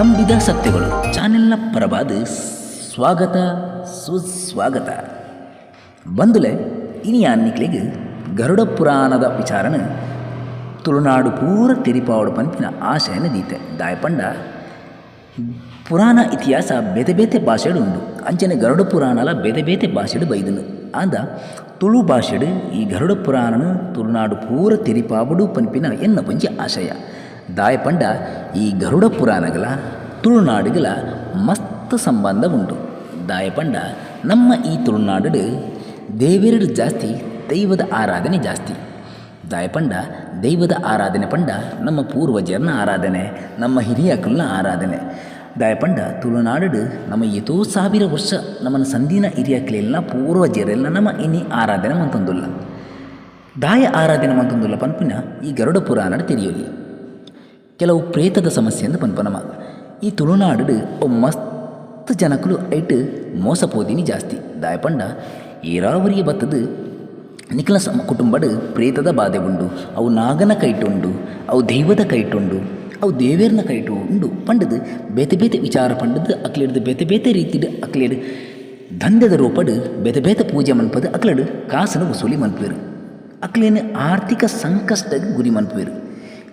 ನಂಬಿದ ಸತ್ಯಗಳು. ಚಾನೆಲ್ನ ಪರವಾದ ಸ್ವಾಗತ, ಸುಸ್ವಾಗತ. ಬಂದುಲೆ ಇನಿ ಅನ್ನಿಕ್ಲಿಗೆ ಗರುಡ ಪುರಾಣದ ವಿಚಾರಣ ತುಳುನಾಡು ಪೂರ ತಿರಿಪಾವಡು ಪಂಪಿನ ಆಶಯನ ದೀತೆ ದಾಯಪಂಡ, ಪುರಾಣ ಇತಿಹಾಸ ಬೇತೆ ಬೇತೆ ಭಾಷೆಡು ಉಂಡು ಅಂಚನೆ ಗರುಡ ಪುರಾಣಲ ಬೇತೆ ಬೇತೆ ಭಾಷೆಡು ಬೈದನು. ಆದ, ತುಳು ಭಾಷೆಡು ಈ ಗರುಡ ಪುರಾಣನು ತುಳುನಾಡು ಪೂರ ತಿರಿಪಾವಡು ಪಂಪಿನ ಎನ್ನ ಪಂಚಿ ಆಶಯ. ದಾಯಪಂಡ, ಈ ಗರುಡ ಪುರಾಣಗಳ ತುಳುನಾಡುಗಳ ಮಸ್ತ್ ಸಂಬಂಧ ಉಂಟು ದಾಯಪಂಡ ನಮ್ಮ ಈ ತುಳುನಾಡು ದೇವೆರಡು ಜಾಸ್ತಿ, ದೈವದ ಆರಾಧನೆ ಜಾಸ್ತಿ. ದಾಯಪಂಡ ದೈವದ ಆರಾಧನೆ ಪಂಡ ನಮ್ಮ ಪೂರ್ವಜರನ ಆರಾಧನೆ, ನಮ್ಮ ಹಿರಿಯಕಲ್ನ ಆರಾಧನೆ. ದಾಯಪಂಡ ತುಳುನಾಡು ನಮ್ಮ ಎತೋ ಸಾವಿರ ವರ್ಷ ನಮ್ಮನ್ನು ಸಂದಿನ ಹಿರಿಯಕಲೆಲ್ಲ ಪೂರ್ವಜರೆಲ್ಲ ನಮ್ಮ ಇನಿ ಆರಾಧನೆ ಮಂತೊಂದುಲ್ಲ. ದಾಯ ಆರಾಧನೆ ಮಂತೊಂದುಲ್ಲ ಪನ್ಪಿನ ಈ ಗರುಡ ಪುರಾಣ ತಿಳಿಯೋಲಿ. ಕೆಲವು ಪ್ರೇತದ ಸಮಸ್ಯೆ ಅಂತ ಪನ್ಪನಮ. ಈ ತುಳುನಾಡು ಮಸ್ತ್ ಜನಕ್ಕಳು ಐಟ್ ಮೋಸಪೋದಿನಿ ಜಾಸ್ತಿ. ದಾಯಪಂಡ ಏರಾವರಿಯ ಬತ್ತದು ನಿಖಲ ಸಮ ಕುಟುಂಬಡ್ ಪ್ರೇತದ ಬಾಧೆ ಉಂಡು. ಅವು ನಾಗನ ಕೈಟುಂಡು, ಅವು ದೈವದ ಕೈಟುಂಡು, ಅವು ದೇವೇರ್ನ ಕೈಟು ಉಂಡು ಪಂಡದು ಬೇತೆ ಬೇತೆ ವಿಚಾರ ಪಂಡದು ಅಕ್ಲಿಡ್ದು ಬೇತೆ ಬೇತೆ ರೀತಿಡ್ ಅಕ್ಲಿಡ್ ದಂಧದ ರೂಪಡು ಬೇತೆ ಬೇತೆ ಪೂಜೆ ಮನ್ಪದು ಅಕ್ಲಡು ಕಾಸನ್ನು ವಸೂಲಿ ಮನ್ಪೇರು ಅಕ್ಲೇನು ಆರ್ಥಿಕ ಸಂಕಷ್ಟಕ್ಕೆ ಗುರಿ ಮನ್ಪೇರು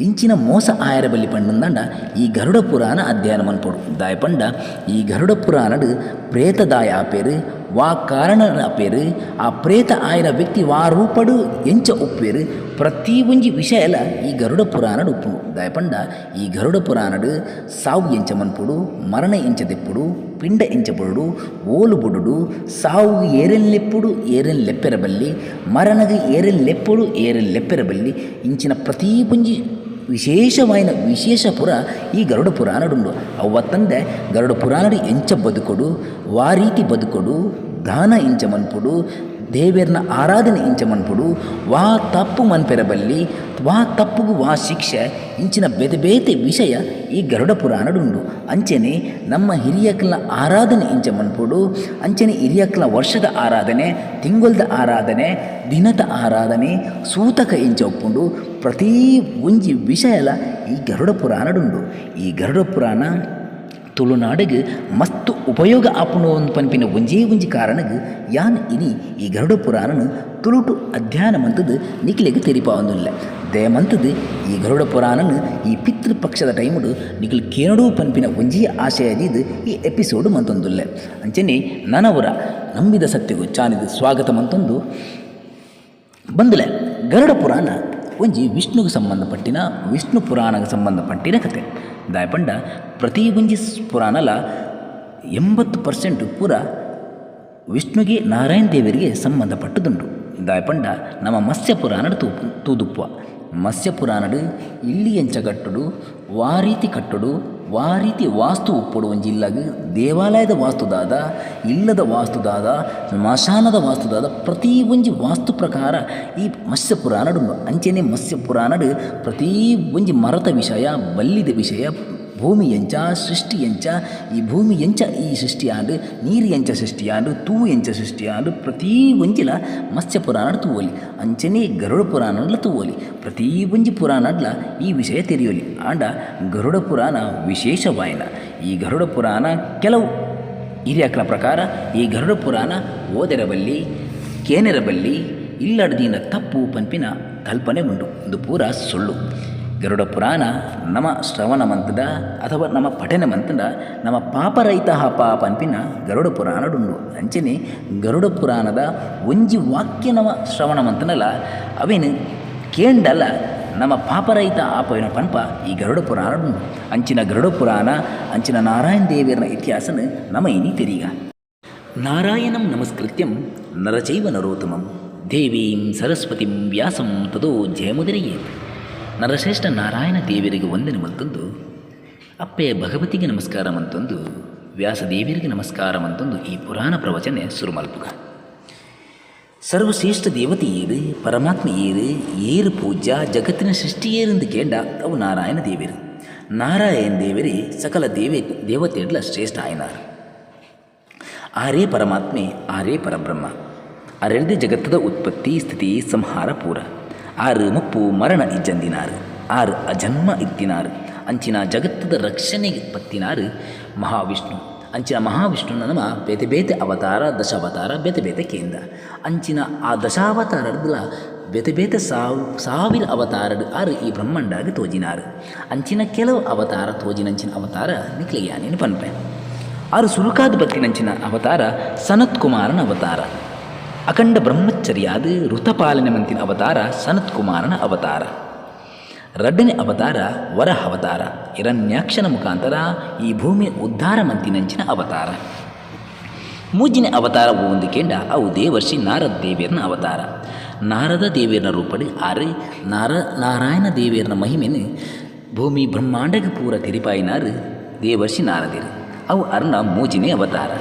ಇಂಚಿನ ಮೋಸ ಆಯರ ಬಲ್ಲಿ ಪಂಡಂದಾಂಡ ಈ ಗರುಡ ಪುರಾಣ ಅಧ್ಯಯನ ಮನ್ಪಡು ದಾಯಪಂಡ ಈ ಗರುಡ ಪುರಾಣಡ್ ಪ್ರೇತ ದಾಯ ಆಪೇರು వా కారణన పేరు ఆ ప్రేత ఆయన వ్యక్తి వా రూపడు ఎంచ ఒప్పేరు ప్రతి ಒಂಜಿ ವಿಷಯಲ ಈ ಗರುಡ ಪುರಾಣಡು ಉಪ್ಪು ದಯಪಂಡ ಈ ಗರುಡ ಪುರಾಣಡು ಸಾವು ಎಂಚಮನ್ಪುಡು ಮರಣ ಎಂಚದೆಪ್ಪುಡು ಪಿಂಡ ಎಂಚಬುಡು ಓಲು ಬುಡುಡು ಸಾವು ಏರೆಲ್ಲೆಪ್ಪುಡು ಏರೆಲ್ ಲೆಪ್ಪೆರಬಲ್ಲಿ ಮರಣಗೆ ಏರೆಲ್ ಲೆಪ್ಪುಡು ಏರೆಲ್ ವಿಶೇಷವಾಯಿನ ವಿಶೇಷ ಪುರ ಈ ಗರುಡ ಪುರಾಣಡುಂಡು ಅವತ್ತಂದೆ ಗರುಡ ಪುರಾಣಡು ಎಂಚ ಬದುಕೊಡು ವಾ ರೀತಿ ಬದುಕೊಡು, ದಾನ ಇಂಚ ಮನ್ಪುಡು, ದೇವೇರ್ನ ಆರಾಧನೆ ಇಂಚ ಮನ್ಪುಡು, ವಾ ತಪ್ಪು ಮನ್ಪೆರಬಲ್ಲಿ, ವಾ ತಪ್ಪುಗು ವಾ ಶಿಕ್ಷೆ ಇಂಚಿನ ಬೇತೆ ಬೇತೆ ವಿಷಯ ಈ ಗರುಡ ಪುರಾಣಡುಂಡು ಅಂಚನೆ ನಮ್ಮ ಹಿರಿಯಕ್ಲ ಆರಾಧನೆ ಇಂಚ ಮನ್ಪುಡು, ಅಂಚನೆ ಹಿರಿಯಕ್ಕಲ ವರ್ಷದ ಆರಾಧನೆ ತಿಂಗೊಲ್ದ ಆರಾಧನೆ, ದಿನದ ಆರಾಧನೆ, ಸೂತಕ ಇಂಚ ಒಪ್ಪುಂಡು ಪ್ರತಿ ಒಂಜಿ ವಿಷಯಲ ಈ ಗರುಡ ಪುರಾಣಡುಂಡು ಈ ಗರುಡ ಪುರಾಣ ತುಳುನಾಡಿಗೆ ಮಸ್ತ್ ಉಪಯೋಗ ಆಪಣ ಪನ್ಪಿನ ಒಂಜೇ ಒಂಜಿ ಕಾರಣಗ್ ಯಾನ್ ಇನಿ ಈ ಗರುಡ ಪುರಾಣನು ತುಳುಟು ಅಧ್ಯಯನ ಮಂತದ್ದು ನಿಖಿಲೆಗೆ ತೆರಿಪಾವಂದಿಲ್ಲ ದಯಮಂತದ್ದು ಈ ಗರುಡ ಪುರಾಣನು ಈ ಪಿತೃಪಕ್ಷದ ಟೈಮುಡು ನಿಖಿಲ್ ಕೇನಡೂ ಪನ್ಪಿನ ಒಂಜೇ ಆಶಯದಿದ್ದು ಈ ಎಪಿಸೋಡ್ ಮಂತೊಂದುಲ್ಲ. ಅಂಚನೆ ನನವರ ನಂಬಿದ ಸತ್ಯಗೂ ಚಾನಿದ ಸ್ವಾಗತ ಮಂತೊಂದು ಬಂದುಲೆ ಗರುಡ ಪುರಾಣ ಒಂಜಿ ವಿಷ್ಣುಗೆ ಸಂಬಂಧಪಟ್ಟಿನ, ವಿಷ್ಣು ಪುರಾಣಕ್ಕೆ ಸಂಬಂಧಪಟ್ಟಿನ ಕತೆ. ದಾಯಪಂಡ, ಪ್ರತಿ ಒಂಜಿ ಪುರಾಣಲ ಎಂಬತ್ತು ಪರ್ಸೆಂಟ್ ಪೂರ ವಿಷ್ಣುಗೆ ನಾರಾಯಣ ದೇವರಿಗೆ ಸಂಬಂಧಪಟ್ಟದುಂಡು ದಾಯಪಂಡ, ನಮ್ಮ ಮತ್ಸ್ಯ ಪುರಾಣಡು ತೂ ತೂದುಪ್ಪ ಮತ್ಸ್ಯ ಪುರಾಣಡು ಇಲ್ಲಿ ಎಂಚ ಕಟ್ಟುಡು, ವಾರೀತಿ ಕಟ್ಟುಡು ವಾ ರೀತಿ ವಾಸ್ತು ಒಪ್ಪಡುವ ಒಂಜಿ ಇಲ್ಲಾಗ ದೇವಾಲಯದ ವಾಸ್ತುದಾದ, ಇಲ್ಲದ ವಾಸ್ತುದಾದ ಸ್ಮಶಾನದ ವಾಸ್ತುದಾದ ಪ್ರತಿ ಒಂಜಿ ವಾಸ್ತು ಪ್ರಕಾರ ಈ ಮತ್ಸ್ಯ ಪುರಾಣಡು ಅಂಚೆನೆ ಮತ್ಸ್ಯ ಪುರಾಣಡು ಪ್ರತಿ ಒಂಜಿ ಮರದ ವಿಷಯ, ಬಲ್ಲಿದ ವಿಷಯ ಭೂಮಿ ಎಂಚ, ಸೃಷ್ಟಿ ಎಂಚ, ಈ ಭೂಮಿ ಎಂಚ, ಈ ಸೃಷ್ಟಿಯಾಂಡು ನೀರು ಎಂಚ ಸೃಷ್ಟಿಯಾಂಡು ತೂ ಎಂಚ ಸೃಷ್ಟಿಯಾಂಡು ಪ್ರತಿ ಒಂಜಿಲ ಮತ್ಸ್ಯ ಪುರಾಣ ತೂವಲಿ, ಅಂಚನೆ ಗರುಡ ಪುರಾಣಡ್ಲ ತೂವಲಿ, ಪ್ರತಿ ಒಂಜಿ ಪುರಾಣಡ್ಲ ಈ ವಿಷಯ ತೆರೆಯಲಿ. ಆಂಡ ಗರುಡ ಪುರಾಣ ವಿಶೇಷವಾಯಿನ ಈ ಗರುಡ ಪುರಾಣ ಕೆಲವು ಹಿರಿಯಕ್ಕಳ ಪ್ರಕಾರ ಈ ಗರುಡ ಪುರಾಣ ಓದಿರಬಲ್ಲಿ, ಕೇನೆರಬಲ್ಲಿ, ಇಲ್ಲಡದಿನ ತಪ್ಪು ಪಂಪಿನ ಕಲ್ಪನೆ ಉಂಟು ಒಂದು ಪೂರ ಸುಳ್ಳು. ಗರುಡ ಪುರಾಣ ನಮ್ಮ ಶ್ರವಣ ಮಂತ್ರದ ಅಥವಾ ನಮ್ಮ ಪಠನೆ ಮಂತ್ರದ, ನಮ್ಮ ಪಾಪರಹಿತ ಪಾಪ ಅನ್ಪಿನ ಗರುಡ ಪುರಾಣಡುಂಡು ಅಂಚನೆ ಗರುಡ ಪುರಾಣದ ಒಂಜಿ ವಾಕ್ಯ ನಮ್ಮ ಶ್ರವಣ ಮಂತ್ರನಲ್ಲ ಅವೇನು ಕೇಂಡಲ್ಲ, ನಮ್ಮ ಪಾಪರಹಿತ ಆಪವಿನ ಪನ್ಪ ಈ ಗರುಡ ಪುರಾಣಡುಂಡು ಅಂಚಿನ ಗರುಡ ಪುರಾಣ ಅಂಚಿನ ನಾರಾಯಣ ದೇವಿಯರ ಇತಿಹಾಸನ ನಮ್ಮ ಇನಿ ತೆರೀಗ. ನಾರಾಯಣಂ ನಮಸ್ಕೃತ್ಯಂ ನರಚೈವ ನರೋತ್ತಮಂ ದೇವೀಂ ಸರಸ್ವತಿಂ ವ್ಯಾಸಂ ತದೋ ಜಯಮುದಿರೆಯೇತ್. ನರಶ್ರೇಷ್ಠ ನಾರಾಯಣ ದೇವಿಯರಿಗೆ ವಂದನೆ ಮತ್ತೊಂದು ಅಪ್ಪೆಯ ಭಗವತಿಗೆ ನಮಸ್ಕಾರ ವ್ಯಾಸ ವ್ಯಾಸದೇವಿಯರಿಗೆ ನಮಸ್ಕಾರ ಮತ್ತೊಂದು ಈ ಪುರಾಣ ಪ್ರವಚನೆ ಸುರುಮಲ್ಪುಗ. ಸರ್ವಶ್ರೇಷ್ಠ ದೇವತೆ ಏರು, ಪರಮಾತ್ಮ ಏರು ಏರು ಪೂಜ್ಯ, ಜಗತ್ತಿನ ಸೃಷ್ಟಿ ಏರೆಂದು ಕೇಂಡ ಅವು ನಾರಾಯಣ ದೇವಿಯರು ನಾರಾಯಣ ದೇವರೇ, ಸಕಲ ದೇವೆ ದೇವತೆಗಳ ಶ್ರೇಷ್ಠ ಆಯ್ನಾರು. ಆರೇ ಪರಮಾತ್ಮೆ, ಆರೇ ಪರಬ್ರಹ್ಮ. ಅರೆಳದೆ ಜಗತ್ತದ ಉತ್ಪತ್ತಿ, ಸ್ಥಿತಿ, ಸಂಹಾರ ಪೂರ. ಆರು ಮುಪ್ಪು ಮರಣ ಇಜ್ಜಂದಿನಾರು, ಆರು ಅಜನ್ಮ ಇತ್ತಿನಾರು. ಅಂಚಿನ ಜಗತ್ತದ ರಕ್ಷಣೆಗೆ ಪತ್ತಿನಾರು ಮಹಾವಿಷ್ಣು, ಅಂಚಿನ ಮಹಾವಿಷ್ಣು ನಮ್ಮ ಬೇತೆ ಬೇತೆ ಅವತಾರ, ದಶಾವತಾರ, ಬೇತೆ ಬೇತೆ ಕೇಂದ್ರ. ಅಂಚಿನ ಆ ದಶಾವತಾರದಲ್ಲ ಬೇತೆ ಬೇತೆ ಸಾವು, ಸಾವಿರ ಅವತಾರಡು ಆರು ಈ ಬ್ರಹ್ಮಾಂಡಾಗ ತೋಜಿನಾರು. ಅಂಚಿನ ಕೆಲವು ಅವತಾರ ತೋಜಿನಂಚಿನ ಅವತಾರ ನಿಕ್ಲಿಯಾನಿನ ಪನ್ಪೆ. ಆರು ಸುರುಕಾದ ಬತ್ತಿನಂಚಿನ ಅವತಾರ ಸನತ್ ಕುಮಾರನ ಅವತಾರ. ಅಖಂಡ ಬ್ರಹ್ಮಚರ್ಯಾದ ಋತಪಾಲನೆ ಮಂತಿನ ಅವತಾರ ಸನತ್ ಕುಮಾರನ ಅವತಾರ. ರಡ್ಡನೇ ಅವತಾರ ವರಹ ಅವತಾರ ಇರನ್ಯಾಕ್ಷನ ಮುಖಾಂತರ ಈ ಭೂಮಿ ಉದ್ಧಾರ ಮಂತಿನಂಚಿನ ಅವತಾರ. ಮೂಜಿನ ಅವತಾರ ಒಂದು ಕೇಂದ್ರ ಅವು ದೇವರ್ಷಿ ನಾರದ ದೇವಿಯರ್ನ ಅವತಾರ. ನಾರದ ದೇವಿಯರ್ನ ರೂಪಡಿ ಆರೆ, ನಾರ, ನಾರಾಯಣ ದೇವಿಯರ್ನ ಮಹಿಮೆನು ಭೂಮಿ ಬ್ರಹ್ಮಾಂಡಗ ಪೂರ ತಿರಿಪಾಯಿನಾರು ದೇವರ್ಷಿ ನಾರದಿರು. ಅವು ಅರ್ಣ ಮೂಜಿನೇ ಅವತಾರ.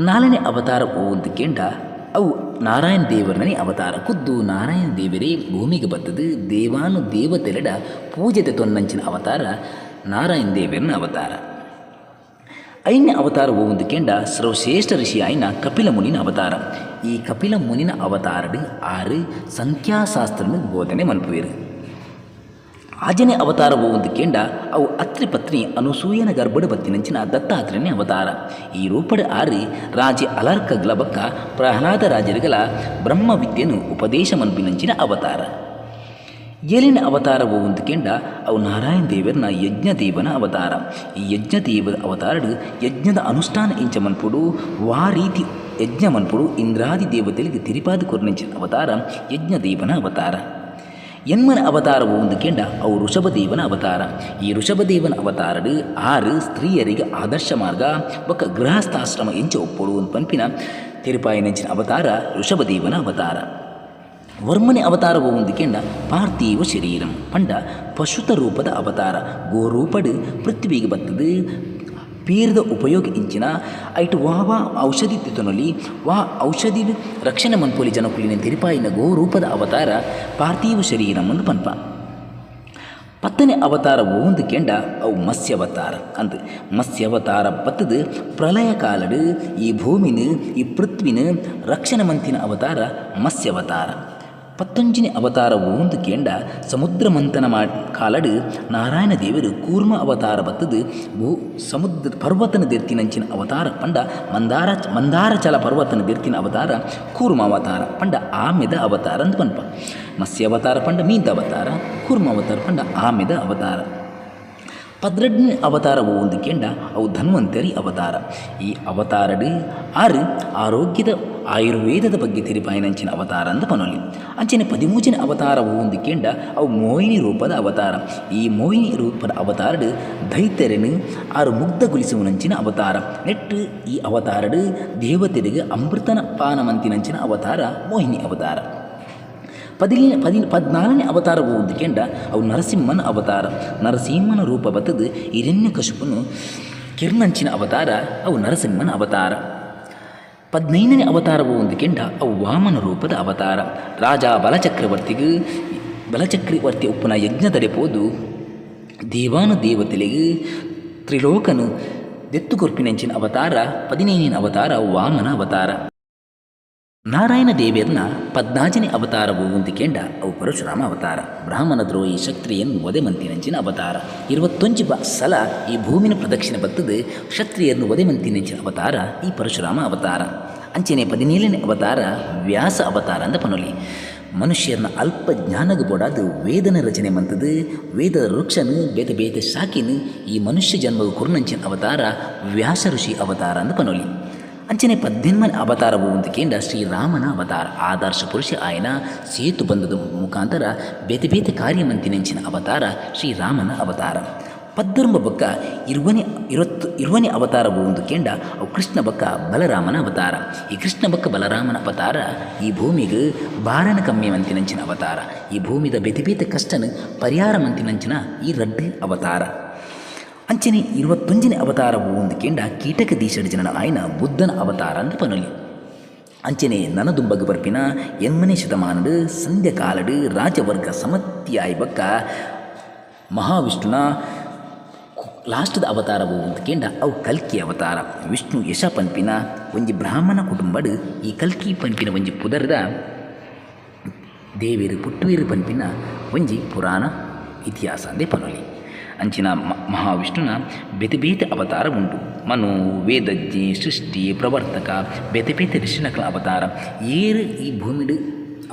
ನಾಲ್ಕನೇ ಅವತಾರ ಒಂದು ಕೆಂಡ ಅವು ನಾರಾಯಣ ದೇವರನೇ ಅವತಾರ. ಖುದ್ದು ನಾರಾಯಣ ದೇವರೇ, ಭೂಮಿಗೆ ಬಂದದ್ದು ದೇವಾನು ದೇವತೆಲೆಡ ಪೂಜೆತೆ ತೊನ್ನಂಚಿನ ಅವತಾರ, ನಾರಾಯಣ ದೇವರನ ಅವತಾರ. ಐನ್ಯ ಅವತಾರ ಒಂದು ಕೆಂಡ, ಸರ್ವಶ್ರೇಷ್ಠ ಋಷಿ ಆಯ್ನ ಕಪಿಲ ಮುನಿನ ಅವತಾರ. ಈ ಕಪಿಲ ಮುನಿನ ಅವತಾರಡು ಆರು ಸಂಖ್ಯಾಶಾಸ್ತ್ರನ ಬೋಧನೆ ಮನ್ಪುವಿರು ಆಜನೆ ಅವತಾರವು ಒಂದು ಕೆಂಡ, ಅವು ಅತ್ರಿ ಪತ್ನಿ ಅನುಸೂಯನ ಗರ್ಭಡ ಬತ್ತಿನಂಚಿನ ದತ್ತಾತ್ರೇಯನೇ ಅವತಾರ. ಈ ರೂಪಡ ಆರಿ ರಾಜ ಅಲರ್ಕ ಗ್ಲಬಕ್ಕ ಪ್ರಹ್ಲಾದ ರಾಜರಿಗಲ ಬ್ರಹ್ಮ ವಿದ್ಯೆಯನ್ನು ಉಪದೇಶ ಮನ್ಪಿನಂಚಿನ ಅವತಾರ. ಏಲಿನ ಅವತಾರವು ಒಂದು ಕೆಂಡ, ಅವು ನಾರಾಯಣ ದೇವರನ ಯಜ್ಞದೇವನ ಅವತಾರ. ಈ ಯಜ್ಞದೇವರ ಅವತಾರಡು ಯಜ್ಞದ ಅನುಷ್ಠಾನ ಇಂಚ ಮನ್ಪುಡು ವಾ ರೀತಿ ಯಜ್ಞ ಮನ್ಪುಡು ಇಂದ್ರಾದಿ ದೇವತೆಗಳಿಗೆ ತಿರಿಪಾದ ಕೊರ್ನಿಂಚಿನ ಅವತಾರ ಯಜ್ಞದೇವನ ಅವತಾರ. ಎನ್ಮನ ಅವತಾರವು ಒಂದು ಕೆಂಡ, ಅವು ಋಷಭದೇವನ ಅವತಾರ. ಈ ಋಷಭದೇವನ ಅವತಾರಡು ಆರು ಸ್ತ್ರೀಯರಿಗೆ ಆದರ್ಶ ಮಾರ್ಗ ಒಕ್ಕ ಗೃಹಸ್ಥಾಶ್ರಮ ಎಂಚ ಒಪ್ಪಳು ಒಂದು ಪಂಪಿನ ತಿರುಪಾಯಿನಂಚಿನ ಅವತಾರ ಋಷಭದೇವನ ಅವತಾರ. ವರ್ಮನೆ ಅವತಾರವು ಒಂದು ಕೆಂಡ, ಪಾರ್ಥಿವ ಶರೀರಂ, ಪಂಡ ಪಶುತ ರೂಪದ ಅವತಾರ. ಗೋರೂಪಡು, ಪೃಥ್ವಿಗೆ ಬರ್ತದೆ ಪೀರದ ಉಪಯೋಗ ಇಂಚಿನ ಐಟ್ ವಾ ವಾ ಔಷಧಿ ತಿತ್ತನಲ್ಲಿ ವಾ ಔಷಧಿ ರಕ್ಷಣೆ ಮನ್ಪೊಲಿ ಜನಕುಲಿನ ತಿರುಪಾಯಿನ ಗೋರೂಪದ ಅವತಾರ ಪಾರ್ಥಿವ ಶರೀರ ಮುಂದೆ ಪನ್ಪ. ಪತ್ತನೆ ಅವತಾರ ಒಂದು ಕೆಂಡ, ಅವು ಮತ್ಸ್ಯವತಾರ ಅಂದ್. ಮತ್ಸ್ಯವತಾರ ಪತ್ತದ ಪ್ರಳಯ ಕಾಲಡು, ಈ ಭೂಮಿನ, ಈ ಪೃಥ್ವಿನ ರಕ್ಷಣೆ ಮಂತಿನ ಅವತಾರ ಮತ್ಸ್ಯವತಾರ ಪತ್ತೊಂಜನೇ ಅವತಾರ ಒಂದು ಕೇಂಡ ಸಮುದ್ರ ಮಂಥನ ಮಾ, ಕಾಲಡು ನಾರಾಯಣ ದೇವರು ಕೂರ್ಮ ಅವತಾರ ಬತ್ತದು ಭೂ, ಸಮುದ್ರ ಪರ್ವತನ ದೆರ್ತಿನಂಚಿನ ಅವತಾರ ಪಂಡ ಮಂದಾರ, ಮಂದಾರಚಲ ಪರ್ವತನ ದೆರ್ತಿನ ಅವತಾರ ಕೂರ್ಮ ಅವತಾರ ಪಂಡ ಆಮೆದ ಅವತಾರ ಅಂತ ಪನ್ಪ. ಮತ್ಸ್ಯ ಅವತಾರ ಪಂಡ ಮೀಂತ ಅವತಾರ, ಕೂರ್ಮ ಅವತಾರ ಪಂಡ ಆಮೆದ ಅವತಾರ. ಪದ್ರಡ್ನ ಅವತಾರವು ಒಂದು ಕೆಂಡ, ಅವು ಧನ್ವಂತರಿ ಅವತಾರ. ಈ ಅವತಾರಡು ಆರು ಆರೋಗ್ಯದ ಆಯುರ್ವೇದದ ಬಗ್ಗೆ ತಿರುಪಾಯಿನಂಚಿನ ಅವತಾರ ಅಂತ ಪನೊಲಿ. ಅಂಚಿನ ಪದಿಮೂಚಿನ ಅವತಾರ ಒಂದು ಕೆಂಡ, ಅವು ಮೋಹಿನಿ ರೂಪದ ಅವತಾರ. ಈ ಮೋಹಿನಿ ರೂಪದ ಅವತಾರಡು ದೈತ್ಯರನು ಆರು ಮುಗ್ಧಗೊಳಿಸುವನಂಚಿನ ಅವತಾರ. ನೆಟ್ಟು ಈ ಅವತಾರಡು ದೇವತೆರಿಗೆ ಅಮೃತನ ಪಾನಮಂತಿನಂಚಿನ ಅವತಾರ, ಮೋಹಿನಿ ಅವತಾರ. ಪದಿಲಿ, ಪದಿ, ಪದ್ನಾಲ್ಕನೇ ಅವತಾರ ಒಂದು ಕೆಂಡ, ಅವು ನರಸಿಂಹನ ಅವತಾರ. ನರಸಿಂಹನ ರೂಪ ಬತ್ತದು ಹಿರಣ್ಯ ಕಶುಪನು ಕಿರ್ನಂಚಿನ ಅವತಾರ, ಅವು ನರಸಿಂಹನ ಅವತಾರ. ಪದ್ನೈದನೇ ಅವತಾರವು ಒಂದು ಕೆಂಡ, ಅವು ವಾಮನ ರೂಪದ ಅವತಾರ. ರಾಜ ಬಲಚಕ್ರವರ್ತಿಗೆ, ಬಲಚಕ್ರವರ್ತಿ ಉಪ್ಪನ ಯಜ್ಞದಡೆಪೋದು ದೇವಾನು ದೇವತೆಲೆಗೆ ತ್ರಿಲೋಕನು ದೆತ್ತುಕೊರ್ಪಿನಂಚಿನ ಅವತಾರ, ಪದಿನೈದನೇ ಅವತಾರ ವಾಮನ ಅವತಾರ. ನಾರಾಯಣ ದೇವಿಯರ್ನ ಪದ್ನಾಜನೆ ಅವತಾರವು ಒಂದಿಕೆಂಡ ಅವು ಪರಶುರಾಮ ಅವತಾರ, ಬ್ರಾಹ್ಮಣ ದ್ರೋಹಿ ಒದೆ ವಧೆ ಮಂತಿನಂಚಿನ ಅವತಾರ. ಇರುವತ್ತೊಂಜಿ ಬ ಸಲ ಈ ಭೂಮಿನ ಪ್ರದಕ್ಷಿಣೆ ಬರ್ತದೆ ಕ್ಷತ್ರಿಯರನ್ನು ಒದೆ ಮಂತಿನಂಚಿನ ಅವತಾರ, ಈ ಪರಶುರಾಮ ಅವತಾರ. ಅಂಚನೆ ಪದಿನೇಳನೇ ಅವತಾರ ವ್ಯಾಸ ಅವತಾರ ಅಂದ ಪನೊಲಿ. ಮನುಷ್ಯರನ್ನ ಅಲ್ಪ ಜ್ಞಾನಗ ಬೋಡಾದು ವೇದನ ರಚನೆ ಮಂತದು, ವೇದ ವೃಕ್ಷನು, ಬೇದ ಬೇದ ಶಾಖೆನು, ಈ ಮನುಷ್ಯ ಜನ್ಮದ ಕುರ್ನಂಚಿನ ಅವತಾರ, ವ್ಯಾಸ ಋಷಿ ಅವತಾರ ಅಂದ ಪನೊಲಿ. ಅಂಚನೆ ಪದ್ನೆನ್ಮನ ಅವತಾರವು ಒಂದು ಕೇಂದ್ರ ಶ್ರೀರಾಮನ ಅವತಾರ. ಆದರ್ಶ ಪುರುಷ ಆಯನ ಸೇತು ಬಂಧದ ಮುಖಾಂತರ ಬೇತೆ ಬೇತೆ ಕಾರ್ಯಮಂತಿನಂಚಿನ ಅವತಾರ ಶ್ರೀರಾಮನ ಅವತಾರ. ಪದ್ಧರ್ಮ ಬಕ್ಕ ಇರುವನೆ ಇರತ್ತು ಇರುವನೆ ಅವತಾರವು ಒಂದು ಕೆಂಡ ಅವು ಕೃಷ್ಣ ಬಕ್ಕ ಬಲರಾಮನ ಅವತಾರ. ಈ ಕೃಷ್ಣ ಬಕ್ಕ ಬಲರಾಮನ ಅವತಾರ ಈ ಭೂಮಿಗೆ ಬಾರನ ಕಮ್ಮಿ ಮಂತಿನಂಚಿನ ಅವತಾರ. ಈ ಭೂಮಿದ ಬೇತೆ ಬೇತೆ ಕಷ್ಟನ ಪರಿಹಾರ ಮಂತಿನಂಚಿನ ಈ ರಡ್ಡೆ ಅವತಾರ. ಅಂಚನೆ ಇರುವತ್ತೊಂಜನೇ ಅವತಾರವು ಒಂದು ಕೆಂಡ ಕೀಟಕ ದೀಶಡ ಜನನ ಆಯ್ನ ಬುದ್ಧನ ಅವತಾರ ಅಂತ ಪನೊಲಿ. ಅಂಚನೆ ನನದುಂಬಗ ಬರ್ಪಿನ ಎನ್ಮನೆ ಶತಮಾನಡು ಸಂಧ್ಯ ಕಾಲಡು ರಾಜವರ್ಗ ಸಮತಿಯಾಯ್ ಬಕ್ಕ ಮಹಾವಿಷ್ಣುನ ಲಾಸ್ಟದ ಅವತಾರವು ಒಂದು ಕೆಂಡ, ಅವು ಕಲ್ಕಿ ಅವತಾರ. ವಿಷ್ಣು ಯಶ ಪನ್ಪಿನ ಒಂಜಿ ಬ್ರಾಹ್ಮಣ ಕುಟುಂಬಡು ಈ ಕಲ್ಕಿ ಪಂಪಿನ ಒಂಜಿ ಪುದರ್ದ ದೇವೇರು ಪುಟ್ಟುವೇರು ಪನ್ಪಿನ ಒಂಜಿ ಪುರಾಣ ಇತಿಹಾಸ ಅಂದೇ ಪನೊಲಿ. ಅಂಚಿನ ಮಹಾವಿಷ್ಣುನ ಬೇತೆ ಬೇತೆ ಅವತಾರ ಉಂಟು. ಮನು ವೇದಜ್ಞೆ ಸೃಷ್ಟಿ ಪ್ರವರ್ತಕ ಬೇತೆ ಬೇತೆ ಋಷಿನಕಲ ಅವತಾರ. ಏರು ಈ ಭೂಮಿಡು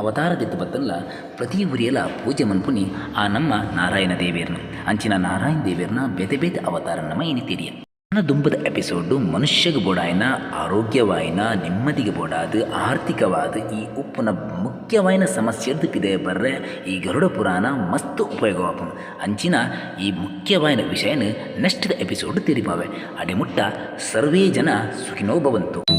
ಅವತಾರ ದಿತ್ತು ಬತ್ತಲ್ಲ, ಪ್ರತಿ ಉರಿಯಲ ಪೂಜೆ ಮನ್ಪುನಿ ಆ ನಮ್ಮ ನಾರಾಯಣ ದೇವೇರ್ನ ಅಂಚಿನ ನಾರಾಯಣ ದೇವೇರ್ನ ಬೇತೆ ಬೇತೆ ಅವತಾರ ನಮ್ಮ ಎನಿತೀರಿಯ ನನ್ನ ದುಂಬದ ಎಪಿಸೋಡು ಮನುಷ್ಯಗೆ ಬೋಡಾಯಿನ, ಆರೋಗ್ಯವಾಯಿನ, ನೆಮ್ಮದಿಗೆ ಬೋಡಾದು, ಆರ್ಥಿಕವಾದ ಈ ಉಪ್ಪುನ ಮುಖ್ಯವಾಯಿನ ಸಮಸ್ಯೆ ಪಿದೆ ಬರ್ರೆ. ಈ ಗರುಡ ಪುರಾಣ ಮಸ್ತ್ ಉಪಯೋಗವಾಪನು. ಅಂಚಿನ ಈ ಮುಖ್ಯವಾಯಿನ ವಿಷಯನ ನೆಕ್ಸ್ಟ್ ಎಪಿಸೋಡ್ ತಿರಿಪಾವೆ. ಅಡಿಮುಟ್ಟ ಸರ್ವೇ ಜನ ಸುಖಿನೋ ಭವಂತು